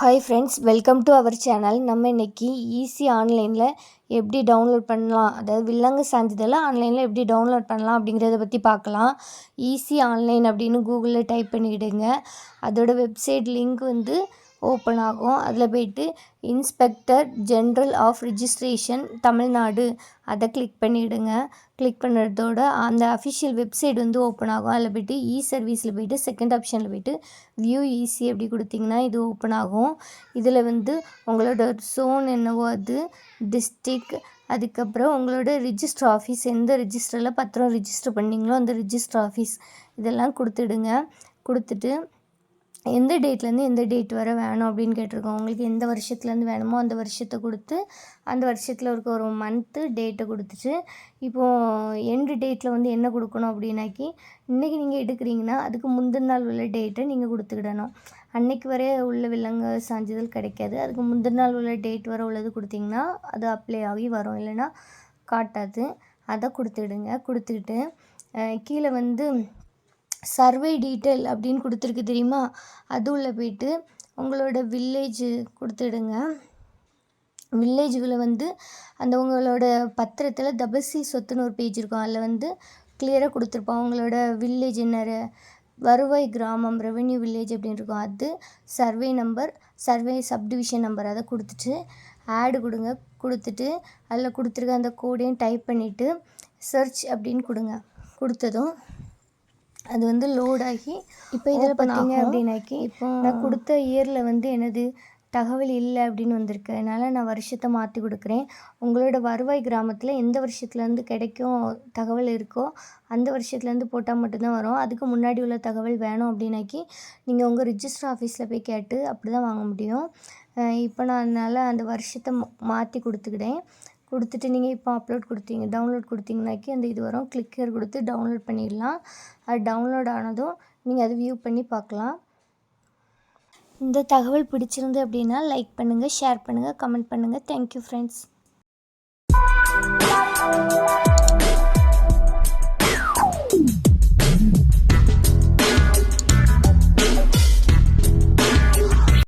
Hi friends welcome to our channel நம்ம இன்னைக்கு easy ஆன்லைனில் எப்படி டவுன்லோட் பண்ணலாம்? அதாவது வில்லங்கு சான்றிதழை ஆன்லைனில் எப்படி டவுன்லோட் பண்ணலாம் அப்படிங்கிறத பற்றி பார்க்கலாம். ஈஸி ஆன்லைன் அப்படின்னு கூகுளில் டைப் பண்ணிவிடுங்க அதோட வெப்சைட் லிங்க் வந்து ஓப்பன் ஆகும். அதில் போயிட்டு inspector general of registration Tamil Nadu. அதை கிளிக் பண்ணிவிடுங்க கிளிக் பண்ணுறதோட அந்த அஃபிஷியல் வெப்சைட் வந்து ஓப்பன் ஆகும். அதில் போயிட்டு இ சர்வீஸில் போயிட்டு செகண்ட் ஆப்ஷனில் போயிட்டு வியூ ஈஸி அப்படி கொடுத்தீங்கன்னா இது ஓப்பன் ஆகும். இதில் வந்து உங்களோட சோன் என்னவோ அது டிஸ்ட்ரிக் அதுக்கப்புறம் உங்களோட ரிஜிஸ்டர் ஆஃபீஸ் எந்த ரிஜிஸ்டரில் பத்திரம் ரிஜிஸ்டர் பண்ணீங்களோ அந்த ரிஜிஸ்டர் ஆஃபீஸ் இதெல்லாம் கொடுத்துடுங்க. கொடுத்துட்டு எந்த டேட்லேருந்து எந்த டேட் வர வேணும் அப்படின்னு கேட்டிருக்கோம். உங்களுக்கு எந்த வருஷத்துலேருந்து வேணுமோ அந்த வருஷத்தை கொடுத்து அந்த வருஷத்தில் இருக்க ஒரு மந்த்து டேட்டை கொடுத்துட்டு இப்போது எண்டு டேட்டில் வந்து என்ன கொடுக்கணும் அப்படின்னாக்கி இன்றைக்கி நீங்கள் எடுக்கிறீங்கன்னா அதுக்கு முந்தின நாள் உள்ள டேட்டை நீங்கள் கொடுத்துக்கிடணும். அன்னைக்கு வரைய உள்ள விலங்கு சான்றிதழ் கிடைக்காது. அதுக்கு முந்தின நாள் உள்ள டேட் வர உள்ளது கொடுத்தீங்கன்னா அது அப்ளை ஆகி வரும். இல்லைன்னா காட்டாது. அதை கொடுத்துடுங்க. கொடுத்துக்கிட்டு கீழே வந்து சர்வே டீட்டெயில் அப்படின்னு கொடுத்துருக்கு தெரியுமா? அது உள்ளே போயிட்டு உங்களோட வில்லேஜு கொடுத்துடுங்க. வில்லேஜுக்குள்ளே வந்து அந்த உங்களோட பத்திரத்தில் தபசி சொத்துன்னு ஒரு பேஜ் இருக்கும். அதில் வந்து கிளியராக கொடுத்துருப்போம் உங்களோட வில்லேஜ் என்ன வருவாய் கிராமம் ரெவென்யூ வில்லேஜ் அப்படின்னு இருக்கும். அது survey number survey subdivision number அதை கொடுத்துட்டு ஆடு கொடுங்க. கொடுத்துட்டு அதில் கொடுத்துருக்க அந்த கோடையும் டைப் பண்ணிவிட்டு சர்ச் அப்படின்னு கொடுங்க. கொடுத்ததும் அது வந்து லோட் ஆகி இப்போ இதில் பார்த்தீங்க அப்படின்னாக்கி இப்போ நான் கொடுத்த இயரில் வந்து எனது தகவல் இல்லை அப்படின்னு வந்திருக்கு. அதனால் நான் வருஷத்தை மாற்றி கொடுக்குறேன். உங்களோட வருவாய் கிராமத்தில் எந்த வருஷத்துலேருந்து கிடைக்கும் தகவல் இருக்கோ அந்த வருஷத்துலேருந்து போட்டால் மட்டும்தான் வரும். அதுக்கு முன்னாடி உள்ள தகவல் வேணும் அப்படின்னாக்கி நீங்கள் உங்கள் ரிஜிஸ்டர் ஆஃபீஸில் போய் கேட்டு அப்படி தான் வாங்க முடியும். இப்போ நான் அதனால் அந்த வருஷத்தை மாற்றி கொடுத்துக்கிட்டேன் கொடுத்துட்டு நீங்கள் இப்போ அப்லோட் கொடுத்தீங்க டவுன்லோட் கொடுத்தீங்கனாக்கி அந்த இது வரும். கிளிக்கர் கொடுத்து டவுன்லோட் பண்ணிடலாம். அது டவுன்லோட் ஆனதும் நீங்கள் அதை வியூ பண்ணி பார்க்கலாம். இந்த தகவல் பிடிச்சிருந்து அப்படின்னா லைக் பண்ணுங்கள் ஷேர் பண்ணுங்கள் கமெண்ட் பண்ணுங்கள் தேங்க்யூ ஃப்ரெண்ட்ஸ்